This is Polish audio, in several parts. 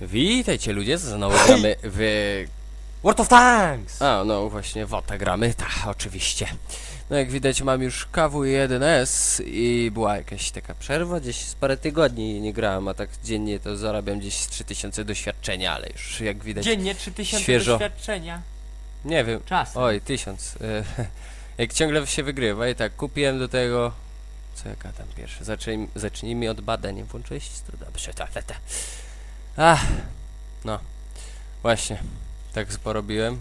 Witajcie ludzie, znowu gramy w... World of Tanks! A, no właśnie, WOTA gramy, tak, oczywiście. No jak widać mam już KW1S i była jakaś taka przerwa, gdzieś z parę tygodni nie grałem, a tak dziennie to zarabiam gdzieś z 3000 doświadczenia, ale już jak widać... Dziennie 3000 Świeżo. doświadczenia. Nie wiem, Czas. oj, 1000. e, Jak ciągle się wygrywa i tak, kupiłem do tego... Co jaka tam pierwsza? Zacznij, zacznijmy od badań. Włączyłeś to dobrze, ta, ta, ta. Ach, no. Właśnie, tak porobiłem.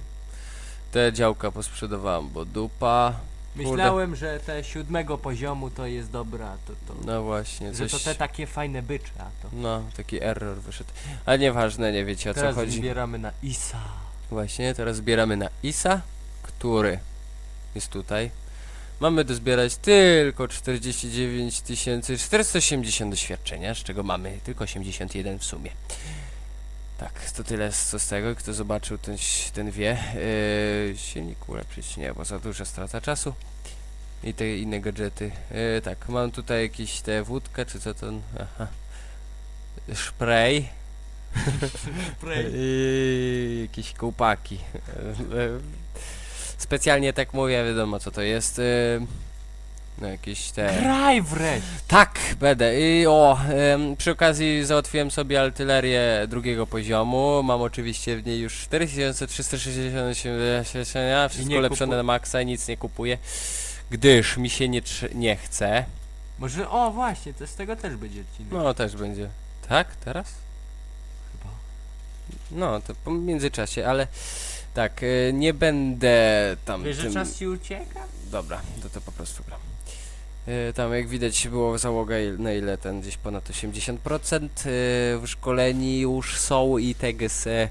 Te działka posprzedawałem, bo dupa. Myślałem, że te siódmego poziomu to jest dobra, to, to, No właśnie, że coś... to te takie fajne bycze, a to No, taki error wyszedł. Ale nieważne, nie wiecie o co teraz chodzi. zbieramy na ISA. Właśnie, teraz zbieramy na ISA, który jest tutaj. Mamy dozbierać tylko 49 480 doświadczenia, z czego mamy tylko 81 w sumie. Tak, to tyle co z tego. Kto zobaczył, ten, ten wie. Yy, silnik ulepszyć nie, bo za duża strata czasu. I te inne gadżety. Yy, tak, mam tutaj jakieś te wódkę, czy co to? Aha. Spray. I jakieś kołpaki. Specjalnie tak mówię, wiadomo co to jest. y, No jakieś te. Graj wreszcie! Tak, będę. I o, em, przy okazji załatwiłem sobie artylerię drugiego poziomu. Mam oczywiście w niej już 4368 doświadczenia, wszystko nie kupu- na maksa i nic nie kupuję. Gdyż mi się nie, trze- nie chce. Może, o właśnie, to z tego też będzie odcinek. No też będzie. Tak, teraz? Chyba. No, to po międzyczasie, ale tak, y, nie będę tam Wiesz, że tym... czas ci ucieka? Dobra, to to po prostu gram. Y, Tam jak widać było załoga il- na ile ten gdzieś ponad 80% y, wyszkoleni już są i teges y,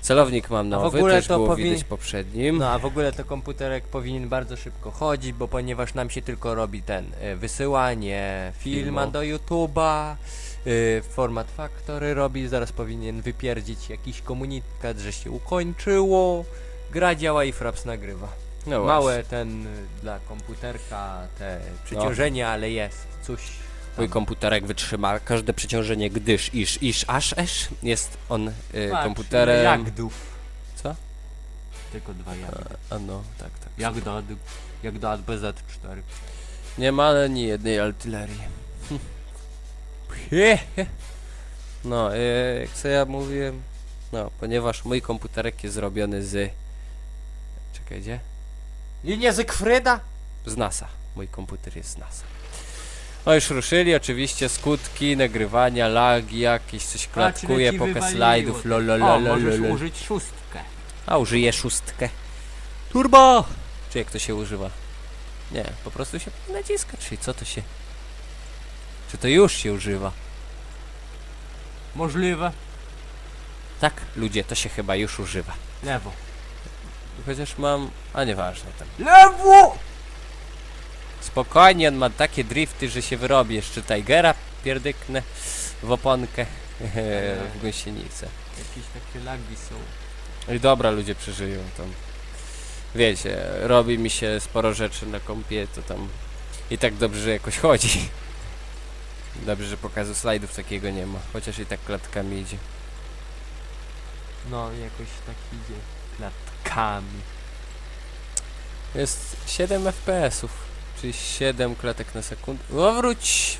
celownik mam nowy, ogóle też to było powin- widać poprzednim. No a w ogóle to komputerek powinien bardzo szybko chodzić, bo ponieważ nam się tylko robi ten y, wysyłanie filma Filmu. do YouTube'a, y, format factory robi, zaraz powinien wypierdzić jakiś komunikat, że się ukończyło, gra działa i Fraps nagrywa. no Małe ten y, dla komputerka, te przeciążenie, ale jest coś. Mój komputerek wytrzyma każde przeciążenie, gdyż iż, iż, aż, esz jest on y, Patrz, komputerem... ile Jagdów. Co? Tylko dwa jagdy. A no, tak, tak. Jagda, Jagda BZ4. Nie ma ani jednej artylerii. No, e, jak co ja mówiłem, no, ponieważ mój komputerek jest zrobiony z... Czekaj, gdzie? I nie Zygfryda? Z NASA. Mój komputer jest z NASA. No już ruszyli, oczywiście skutki, nagrywania, lagi jakieś, coś klatkuje, ci pokaz wywaliło. slajdów, O, możesz użyć szóstkę. A, użyję szóstkę. Turbo! Czy jak to się używa? Nie, po prostu się naciska, czyli co to się... Czy to już się używa? Możliwe. Tak, ludzie, to się chyba już używa. Lewo. Chociaż mam... A nieważne tam. LEWO! Spokojnie, on ma takie drifty, że się wyrobi. Jeszcze Tigera pierdyknę w oponkę w gąsienicę. Jakieś takie lagi są. No I dobra, ludzie przeżyją tam. Wiecie, robi mi się sporo rzeczy na kompie, to tam i tak dobrze, że jakoś chodzi. Dobrze, że pokazu slajdów takiego nie ma, chociaż i tak klatkami idzie. No, jakoś tak idzie. Klatkami. Jest 7 FPS-ów, czyli 7 klatek na sekundę. O, wróć!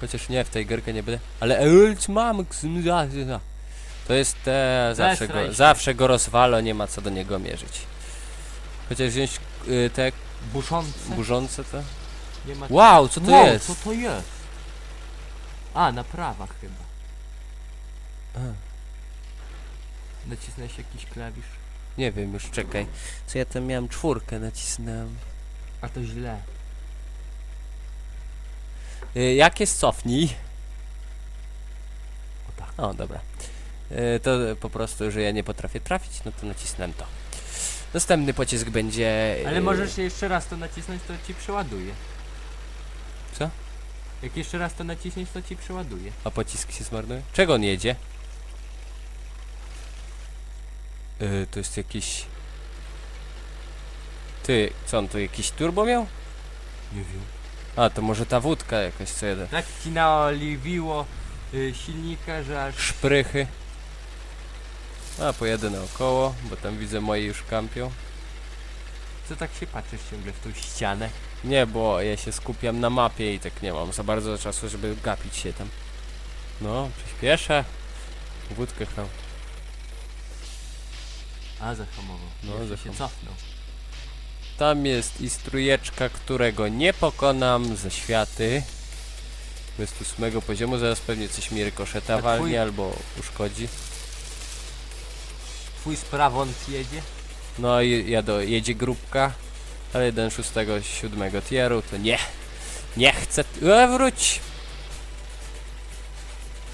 Chociaż nie, w tej gierkę nie będę. Ale Ult mam! To jest te... Zawsze go, zawsze go rozwalo, nie ma co do niego mierzyć. Chociaż wziąć y, te Buszące? burzące to... Nie ma... Wow, co to wow, jest? co to jest? A, na prawach chyba. A, Nacisnąłeś jakiś klawisz. nie wiem, już czekaj. Co ja tam miałem? Czwórkę nacisnąłem. A to źle. Y, jak jest cofnij? O tak. O, dobra. Y, to po prostu, że ja nie potrafię trafić, no to nacisnąłem to. Następny pocisk będzie... Ale y, możesz jeszcze raz to nacisnąć, to ci przeładuje. Jak jeszcze raz to nacisniesz, to ci przeładuje. A pocisk się zmarnuje? Czego on jedzie? Y, to jest jakiś... Ty, co on tu jakiś turbo miał? Nie wiem. A, to może ta wódka jakaś co jeden. Tak ci naoliwiło. y, silnika, że aż... szprychy. A, pojadę naokoło, bo tam widzę moi już kampią. Co tak się patrzysz ciągle w tą ścianę? Nie, bo ja się skupiam na mapie i tak nie mam za bardzo czasu, żeby gapić się tam. No, przyspieszę. Wódkę chrał. A, zahamował. No, Jeszcze się zahamował. cofnął. Tam jest i strujeczka, którego nie pokonam ze światy. Jest tu ósmego poziomu, zaraz pewnie coś mi rykoszeta A twój- walnie albo uszkodzi. Twój sprawąc jedzie? No i ja do, jedzie grupka, ale jeden szóstego, siódmego tieru, to nie. Nie chcę. E, wróć!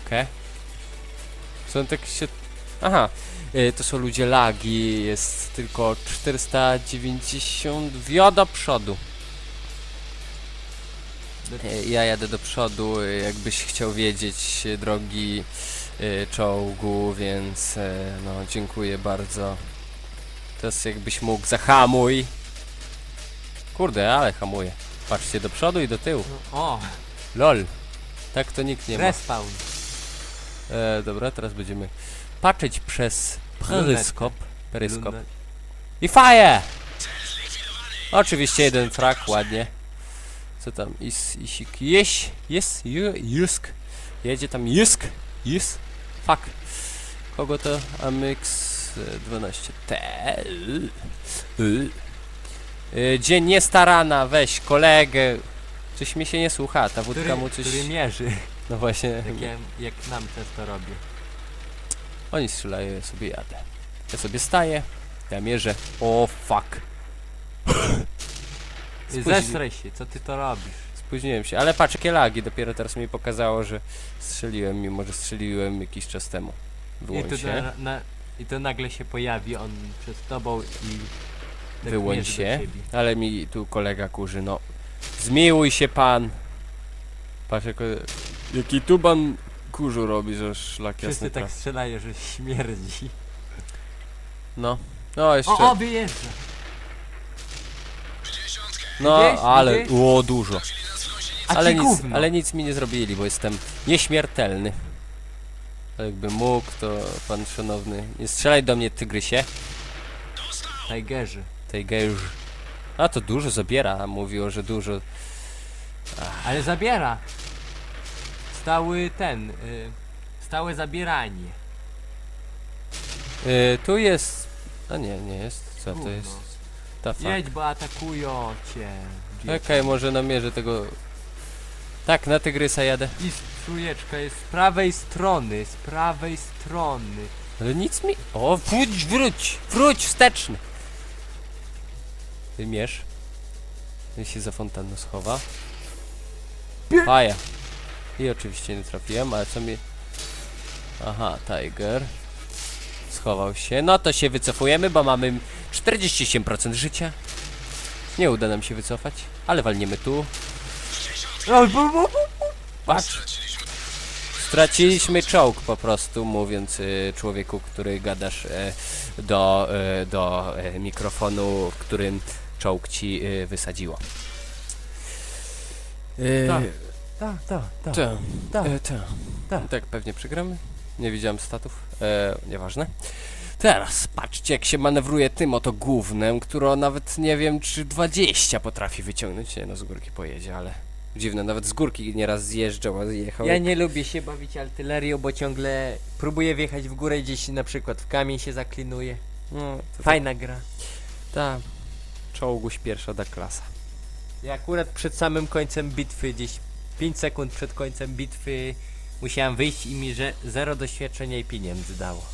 Okej. Są tak się... Aha. y, To są ludzie lagi, jest tylko 490 wio do przodu. E, Ja jadę do przodu, jakbyś chciał wiedzieć, drogi y, czołgu, więc e, no dziękuję bardzo. Teraz jakbyś mógł zahamuj. Kurde, ale hamuję. Patrzcie do przodu i do tyłu. No, o, LOL. Tak to nikt nie ma. respawn. E, dobra, teraz będziemy patrzeć przez peryskop. Peryskop. I fire! Oczywiście jeden frak, ładnie. Co tam? Is, isik, jeś, jest, ju, jusk. Jedzie tam jusk, jus. Fuck. Kogo to? Amix e, 12. Te. y, y. Y, Dzień nie starana, weź kolegę. Coś mi się nie słucha, ta wódka Który, mu coś... który mierzy, No właśnie, jak, ja, jak nam często robię. oni strzelają, ja sobie jadę. Ja sobie staję, ja mierzę. O fuck. Spóźni- Zestraj się, co ty to robisz? Spóźniłem się, ale patrz jakie lagi, dopiero teraz mi pokazało, że strzeliłem, mimo że strzeliłem jakiś czas temu. I Wyłącz to, się, na, na, I to nagle się pojawi on przed tobą i... tak mierzy do się, ciebie. ale mi tu kolega kurzy, no. Zmiłuj się pan! Patrz jako, jaki tuban kurzu robi, że szlak jasny Wszyscy tak traf. strzelają, że śmierdzi. No, no jeszcze, O, o, wyjeżdża! no ale, o dużo. A ale ci nic, gówno. ale nic mi nie zrobili, bo jestem nieśmiertelny. Ale jakby mógł, to pan szanowny, nie strzelaj do mnie tygrysie. Tigerzy. Tej gejż. A to dużo zabiera, mówiło, że dużo. Ale zabiera. Stały ten... Y, stałe zabieranie. Yy, tu jest. A nie, nie jest. Co to Gówno. jest? Ta fa. Jedź, bo atakują cię. Czekaj, może namierzę tego. Tak, na tygrysa jadę. I strujeczka jest z prawej strony, z prawej strony. Ale nic mi. O, wróć, wróć! Wróć wsteczny! Wymierz. I się za fontanną schowa. Faja. I oczywiście nie trafiłem, ale co mi... Aha, Tiger. Schował się. No to się wycofujemy, bo mamy 47% życia. Nie uda nam się wycofać, ale walniemy tu. Patrz. Straciliśmy czołg po prostu, mówiąc y, człowieku, który gadasz e, do, e, do e, mikrofonu, w którym czołg ci e, wysadziło. E, Tak. Tak, tak, tak. tak, tak. e, tak. tak. Tak, pewnie przegramy. Nie widziałem statów. E, nieważne. Teraz patrzcie, jak się manewruje tym oto głównym, które nawet nie wiem, czy 20 potrafi wyciągnąć. Nie no, z górki pojedzie, ale dziwne, nawet z górki nieraz zjeżdżał, a zjechał. Ja nie lubię się bawić artylerią, bo ciągle próbuję wjechać w górę gdzieś na przykład w kamień się zaklinuje. No, to Fajna gra. Ta. Czołguś pierwsza da klasa. Ja akurat przed samym końcem bitwy, gdzieś 5 sekund przed końcem bitwy musiałem wyjść i mi że zero doświadczenia i pieniędzy dało.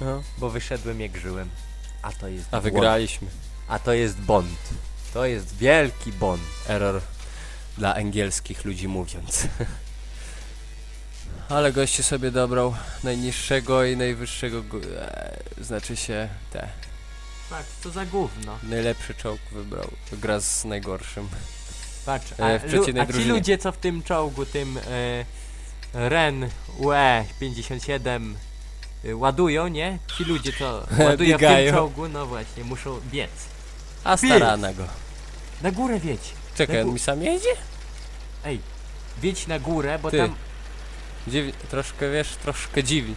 No. Bo wyszedłem jak żyłem. A to jest A błąd. wygraliśmy. A to jest bond. To jest wielki bond. Error dla angielskich ludzi mówiąc. Ale goście sobie dobrał najniższego i najwyższego, gó- e, znaczy się te. Patrz, co za gówno. Najlepszy czołg wybrał. Gra z najgorszym. Patrz, E, a, w lu- przeciwnej a ci drużynie. ludzie co w tym czołgu, tym e, Ren UE 57 e, ładują, nie? Ci ludzie co ładują w tym Biegają. czołgu, no właśnie, muszą biec. A starana go. Na górę wiedź. Czekaj, on mi sam jedzie? Ej, wiedź na górę, bo Ty. tam Dziwi, troszkę, wiesz, troszkę dziwi.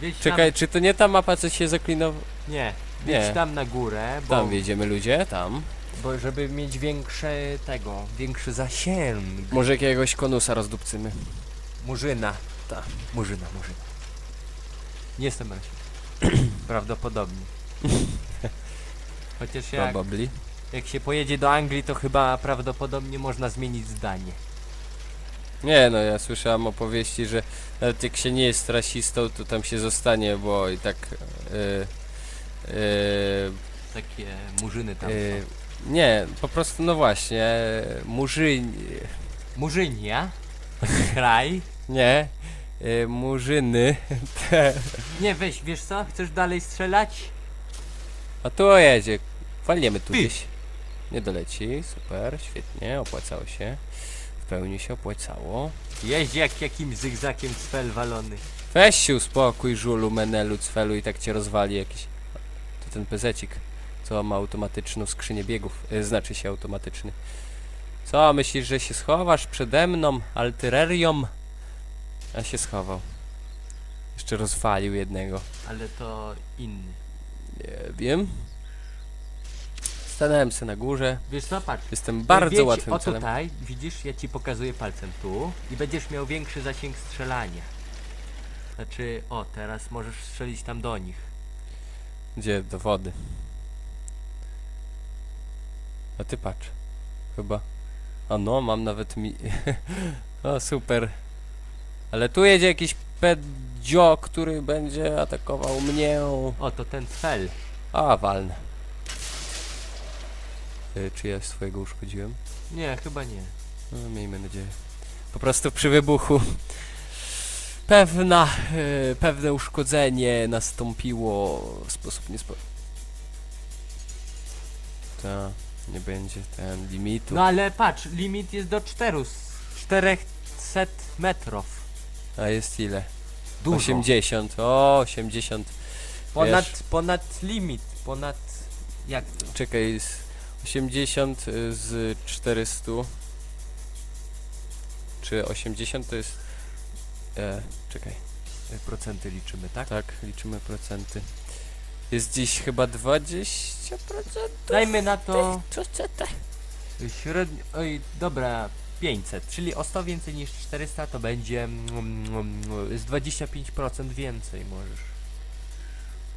Wiedź Czekaj, czy to nie ta mapa, co się zaklinował? Tam, nie, Nie. wiedź tam na górę, bo, Tam wjedziemy ludzie, tam. bo żeby mieć większe tego, większy zasięg. Może jakiegoś konusa rozdupcymy. Murzyna. Ta. Murzyna, murzyna. Nie jestem rasistą. Prawdopodobnie. Chociaż jak, Probably. jak się pojedzie do Anglii, to chyba prawdopodobnie można zmienić zdanie. Nie no, ja słyszałem opowieści, że nawet jak się nie jest rasistą, to tam się zostanie, bo i tak... Yy, Takie murzyny tam yy, są. nie, po prostu, no właśnie, murzyń... Murzynia. Kraj. Nie, yy, murzyny, te... Nie, weź, wiesz co? Chcesz dalej strzelać? A tu jedzie, walniemy tu gdzieś. Nie doleci, super, świetnie, opłacało się. W pełni się opłacało. Jeździ jak jakimś zygzakiem cfel walony. Weź się uspokój, żulu, menelu, cfelu i tak cię rozwali jakiś... Ten pezecik, co ma automatyczną skrzynię biegów, y, znaczy się automatyczny. Co, myślisz, że się schowasz przede mną, altyrerią? A się schował. Jeszcze rozwalił jednego. Ale to inny. Nie wiem. Stanąłem se na górze. Wiesz co, patrz. Jestem bardzo Wiedź, łatwym O celem. tutaj, widzisz, ja ci pokazuję palcem tu i będziesz miał większy zasięg strzelania. Znaczy, o, teraz możesz strzelić tam do nich. Gdzie? Do wody. A ty patrz. Chyba. A no, mam nawet mi... o, super. Ale tu jedzie jakiś pedzio, który będzie atakował mnie. O, to ten cfel. A, walnę. Y, Czy ja swojego uszkodziłem? Nie, chyba nie. No, miejmy nadzieję. Po prostu przy wybuchu pewna, y, pewne uszkodzenie nastąpiło w sposób niespo... Ta, nie będzie ten limitu. No ale patrz, limit jest do 400 400 metrów. A jest ile? Dużo. 80. O, 80. Ponad, wiesz. ponad limit, ponad... Jak to? Czekaj, z 80 y, z 400. Czy 80 to jest... E, czekaj. E, Procenty liczymy, tak? Tak, liczymy procenty. Jest dziś chyba 20%. Dajmy na to Co te? średnio... Oj, dobra, 500, czyli o 100 więcej niż 400 to będzie mm, mm, z 25% więcej możesz.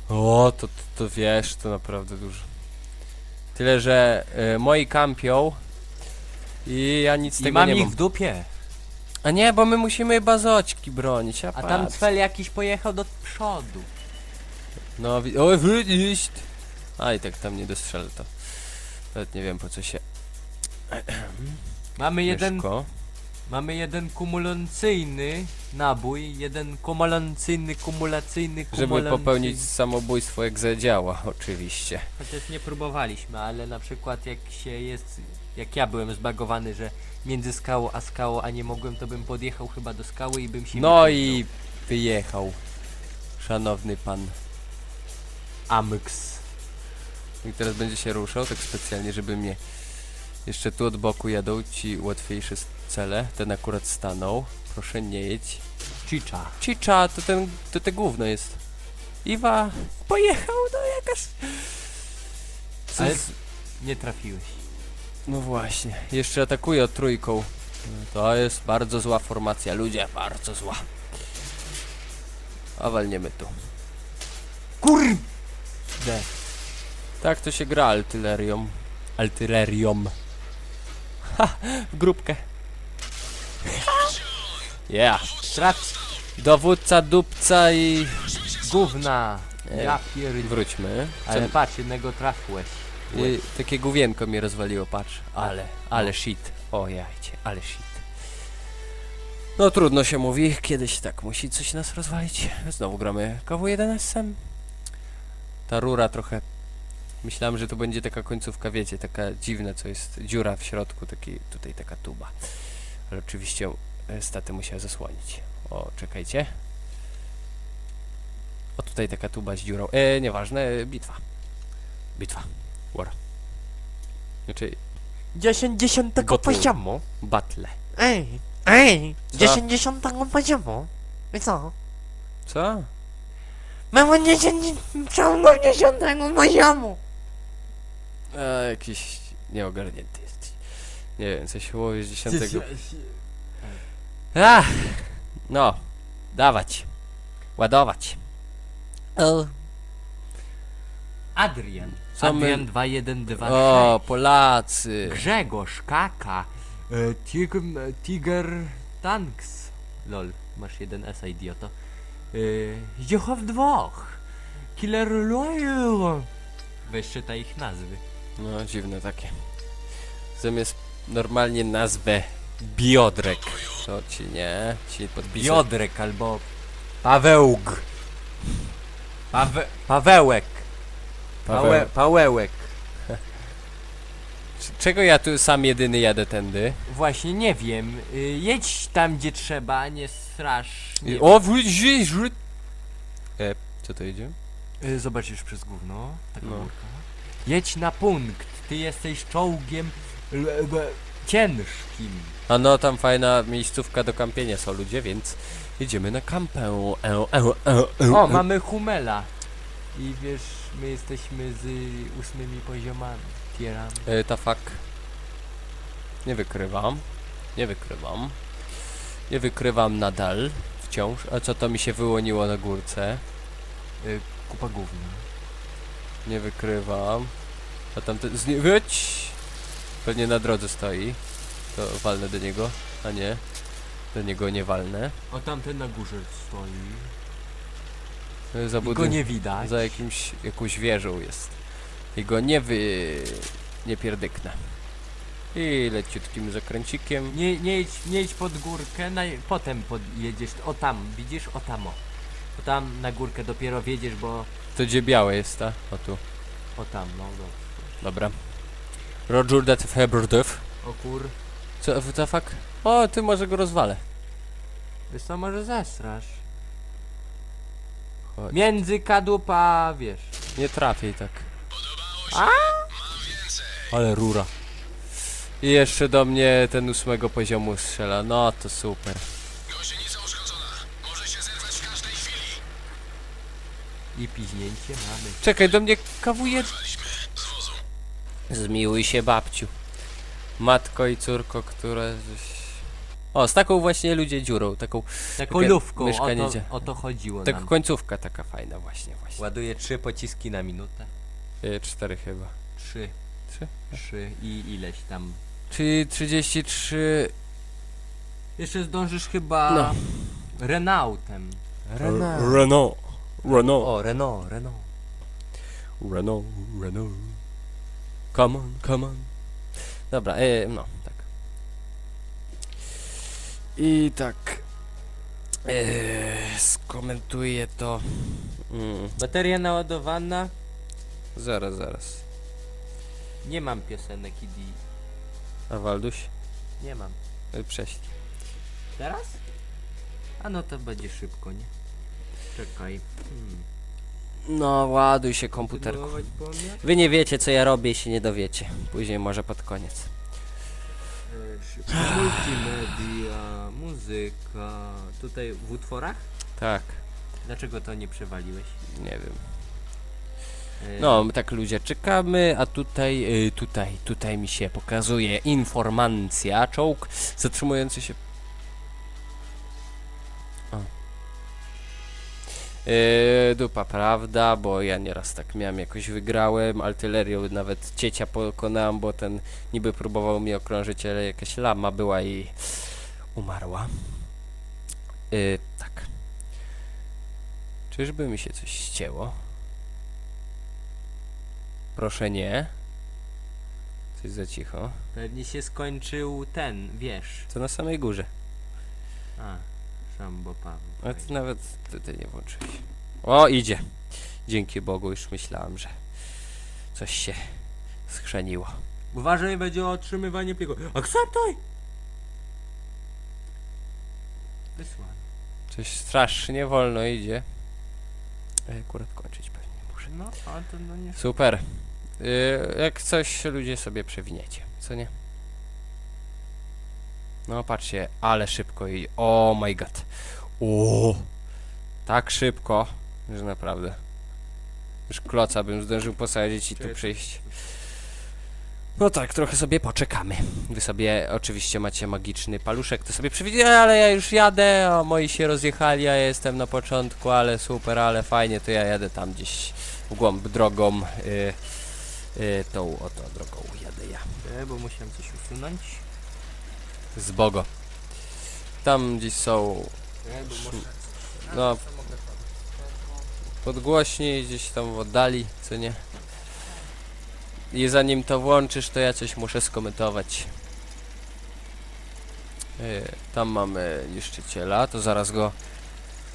O, to, to, to wiesz, to naprawdę dużo. Tyle, że e, moi kampią i ja nic I tego mam nie ich mam. w dupie. A nie, bo my musimy bazoćki bronić, a, A tam patrz. cfel jakiś pojechał do przodu. No, wi- o, wyjść! A i tak tam nie dostrzelę to. Nawet nie wiem po co się... Mamy jeden, mamy jeden kumulacyjny nabój, jeden kumulacyjny, kumulacyjny, Żeby kumulacyjny. popełnić samobójstwo, jak zadziała, oczywiście. Chociaż nie próbowaliśmy, ale na przykład jak się jest, jak ja byłem zbagowany, że między skałą a skałą, a nie mogłem, to bym podjechał chyba do skały i bym się No i wyjechał. Szanowny pan. Amx. I teraz będzie się ruszał tak specjalnie, żeby mnie... Jeszcze tu od boku jadą ci łatwiejsze cele. Ten akurat stanął. Proszę nie jedź. Cicza. Cicza, to ten, to te gówno jest. Iwa pojechał, no jakaś... Co Ale z- nie trafiłeś. No właśnie, jeszcze atakuje trójką. No To jest bardzo zła formacja, ludzie, bardzo zła. A walniemy tu. Kurde. Tak to się gra altylerią. Altylerią. Ha, w grupkę. Yeah. Traf Dowódca dupca i... gówna. Ja pierdolę. Wróćmy. Ale Czem- patrz, jednego trafiłeś. Y, takie główienko mnie rozwaliło, patrz. Ale, ale shit. O jajcie, ale shit. No trudno się mówi, kiedyś tak musi coś nas rozwalić. Znowu gramy KW1SM. Ta rura trochę... Myślałem, że to będzie taka końcówka, wiecie, taka dziwna, co jest dziura w środku, taki, tutaj taka tuba. Ale oczywiście e, staty musiała zasłonić. O, czekajcie. O, tutaj taka tuba z dziurą. E, nieważne, e, bitwa. Bitwa. War. Znaczy, 10 Battle. poziomu. battle. Ej, Ej, Co? dziesięćdziesiątego poziomu. I co? Co? Mamy dziesięćdziesiątego dziesiątego poziomu. A, jakiś nieogarnięty jesteś. Nie wiem, coś łowisz dziesiątego. Ach, no, dawać. Ładować. O, Adrian. Co my- Adrian 2126. O, Polacy. Grzegorz, Kaka. E, tig, tiger Tanks. Lol, masz jeden S, idioto. E, have dwóch. Killer Loyal. Weź czytaj ich nazwy. No, dziwne takie. Zamiast normalnie nazwę Biodrek. To ci nie, ci podpiszę. Biodrek albo Pawełg. Pawe Pawełek. Paweł. Pawe Pawełek. C- Czego ja tu sam jedyny jadę tędy? Właśnie nie wiem. Y, jedź tam gdzie trzeba, nie strasz. Nie O, wróć, wróć, wróć. E, co to idzie? Y, Zobaczysz przez gówno. Taka No. górka. Jedź na punkt. Ty jesteś czołgiem l- l- ciężkim. A no, tam fajna miejscówka do kampienia są ludzie, więc jedziemy na kampę. E, e, e, e, O, e. mamy Humela. I wiesz, my jesteśmy z ósmymi poziomami. Tierami. E, ta fuck. Nie wykrywam. Nie wykrywam. Nie wykrywam nadal. Wciąż. A co to mi się wyłoniło na górce? Y, kupa gówna. Nie wykrywam. A tam ten... Zni- Wyć! Pewnie na drodze stoi. To walnę do niego. A nie. Do niego nie walnę. O tamten na górze stoi. E, Za, I go nie widać. za jakimś, jakąś wieżą jest. I go nie wy... nie pierdyknę. I leciutkim zakręcikiem. Nie, nie, idź, nie idź pod górkę, naj, potem podjedziesz. O tam, widzisz? O tam o. O tam na górkę dopiero wjedziesz, bo... To gdzie białe jest, ta? O tu. O tam, no, no. Dobra. Roger that Hebrew. O kur... Co, co fuck? O, ty może go rozwalę. Wiesz co, może zastrasz. Chodź. Między kadupa, wiesz. Nie trafiej tak. Ale rura. I jeszcze do mnie ten ósmego poziomu strzela. No to super. I piźnięcie mamy. Czekaj, do mnie kawuje. Zmiłuj się babciu. Matko i córko, które... żeś- O, z taką właśnie ludzie dziurą, taką... Lufką, myszka o to, o to chodziło Taka nam. końcówka taka fajna właśnie, właśnie. Ładuje trzy pociski na minutę. Y, Cztery chyba. Trzy. Trzy? Trzy i ileś tam. Czyli 33... Jeszcze zdążysz chyba No. Renautem. Renault. Renault. Renault. O, Renault, Renault. Renault, Renault. Come on, come on. Dobra, e, no, tak. I tak. E, skomentuję to. Mm, Bateria naładowana. zaraz, zaraz. Nie mam piosenek ID. A Walduś? Nie mam. E, prześlij. Teraz? A no to będzie szybko, nie? Czekaj. Hmm. No, ładuj się komputerku. Kontynuować? Wy nie wiecie, co ja robię, jeśli nie dowiecie. Później może pod koniec. Multimedia, muzyka. Tutaj w utworach? Tak, Dlaczego to nie przewaliłeś? nie wiem. E, No, my tak ludzie czekamy, a tutaj, y, tutaj, tutaj mi się pokazuje informacja, czołg zatrzymujący się. Yy, dupa, prawda, bo ja nieraz tak miałem, jakoś wygrałem, artylerią nawet ciecia pokonałem, bo ten niby próbował mnie okrążyć, ale jakaś lama była i umarła. Yy, tak. Czyżby mi się coś ścięło? Proszę nie. Coś za cicho. Pewnie się skończył ten, wiesz. To na samej górze. A, Szambo Paweł. A ty nawet tutaj nie włączyłeś. O, idzie. Dzięki Bogu już myślałem, że coś się schrzeniło. Uważaj, będzie otrzymywanie pliku. Akceptuj! Wysłany. Coś strasznie wolno idzie. Ej, Akurat kończyć pewnie muszę. No, a to no nie... Super. Yy, jak coś ludzie sobie przewiniecie, co nie? No patrzcie, ale szybko i oh my god. O, tak szybko, że naprawdę. Już kloca bym zdążył posadzić i tu przyjść. No tak, trochę sobie poczekamy. Wy sobie oczywiście macie magiczny paluszek, to sobie przewidzicie, ale ja już jadę, a moi się rozjechali, ja jestem na początku, ale super, ale fajnie, to ja jadę tam gdzieś w głąb drogą, y, y, tą oto drogą jadę ja. E, bo musiałem coś usunąć. Z Bogo. Tam gdzieś są, E, no, podgłośniej, gdzieś tam w oddali, co nie? I zanim to włączysz, to ja coś muszę skomentować. Yy, tam mamy niszczyciela, to zaraz go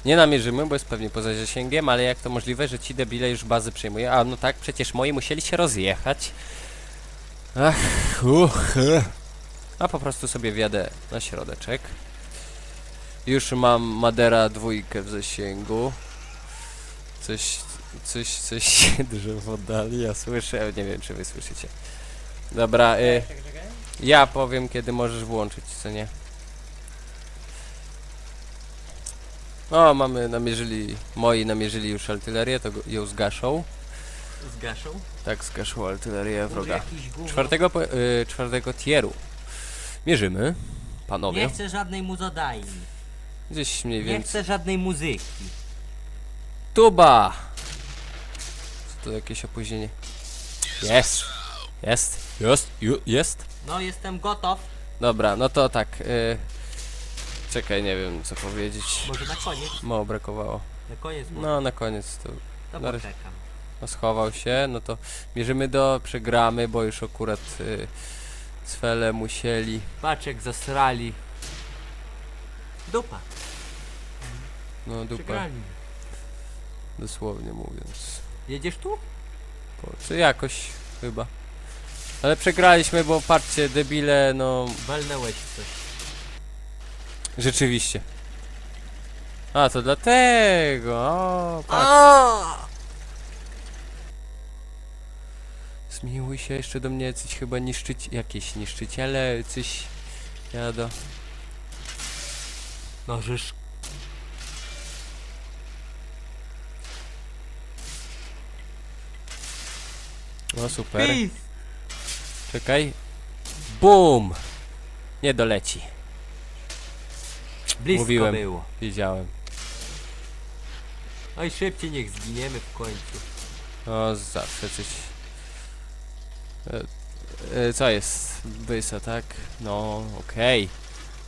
nie namierzymy, bo jest pewnie poza zasięgiem, ale jak to możliwe, że ci debile już bazy przejmuje? A no tak, przecież moi musieli się rozjechać. Ach, uch. e. A po prostu sobie wjadę na środeczek. Już mam Madera dwójkę w zasięgu. Coś, coś, coś się drze w oddali, ja słyszę, nie wiem czy wy słyszycie. Dobra, y, ja powiem kiedy możesz włączyć, co nie? O, mamy, namierzyli, moi namierzyli już artylerię, to go, ją zgaszą. Zgaszą? Tak, zgaszą artylerię wroga. jakiś gówno. Czwartego, po- y, czwartego tieru. Mierzymy, panowie. Nie chcę żadnej muzodajni. Gdzieś mniej Nie więcej. chcę żadnej muzyki. Tuba! Co to jakieś opóźnienie? Jest! Jest! Jest! ju- Jest! No, jestem gotów. Dobra, no to tak. Y, czekaj, nie wiem co powiedzieć. Może na koniec? Mało brakowało. Na koniec no. No, na koniec to to na poczekam. no, schował się. No to mierzymy do przegramy, bo już akurat y, Cwele musieli. Patrz jak zasrali. Dupa. No, dupa, Przegrali. dosłownie mówiąc. Jedziesz tu? Po, czy jakoś chyba. Ale przegraliśmy, bo patrzcie, debile, no Walnęłeś coś. Rzeczywiście. A, to dlatego. O, patrz. Zmiłuj się jeszcze do mnie, coś chyba niszczyć, jakieś niszczyciele, coś jado. No żeż. No super. Czekaj. Bum! Nie doleci. Blisko Mówiłem. było. Wiedziałem. Oj, szybciej niech zginiemy w końcu. No, zawsze coś. E, e, co jest? Bysa, tak? No, okej.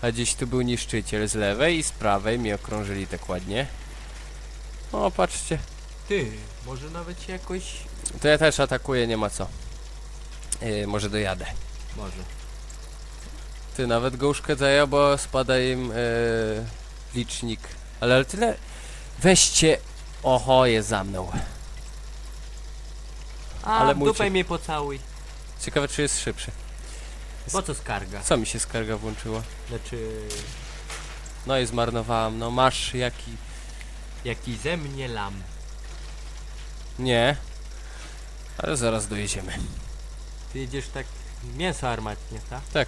A gdzieś tu był niszczyciel z lewej i z prawej mi okrążyli tak ładnie. O, patrzcie. Ty, może nawet się jakoś... To ja też atakuję, nie ma co. Yy, może dojadę. Może. Ty nawet go uszkadzają, bo spada im licznik. Ale, ale tyle. Weźcie. Oho, jest za mną. A, Ale Ale mój dupę cię- mnie pocałuj. Ciekawe, czy jest szybszy. Po co skarga? Co mi się skarga włączyła? Znaczy... No i zmarnowałam. No masz jaki. Jaki ze mnie lam. Nie. Ale zaraz dojedziemy. Ty jedziesz tak... Mięso armatnie, tak? Tak.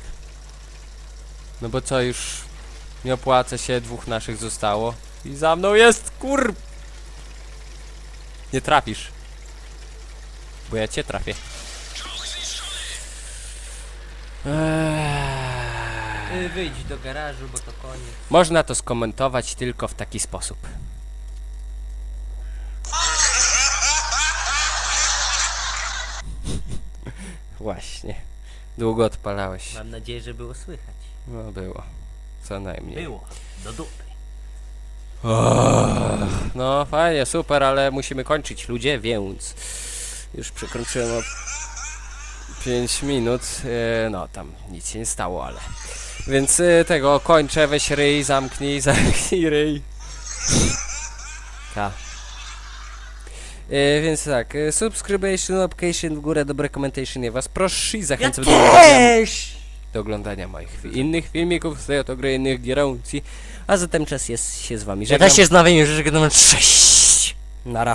No bo co, już nie opłaca się, dwóch naszych zostało. I za mną jest, kur... Nie trafisz. Bo ja cię trafię. Eee. Ty wyjdź do garażu, bo to koniec. Można to skomentować tylko w taki sposób. Właśnie. Długo odpalałeś. Mam nadzieję, że było słychać. No było. Co najmniej. Było. Do dupy. Och, no fajnie, super, ale musimy kończyć ludzie, więc już przekroczyłem o 5 minut. E, no tam nic się nie stało, ale. Więc e, tego kończę, weź ryj, zamknij, zamknij ryj. Ta. E, więc tak, subscription, application w górę, dobre ja was proszę i zachęcam do oglądania, do oglądania moich innych filmików z tej oto gry, innych gierącji. A zatem czas jest się z wami Ja żegnam. też się z nowym już żegnam. Cześć! Nara.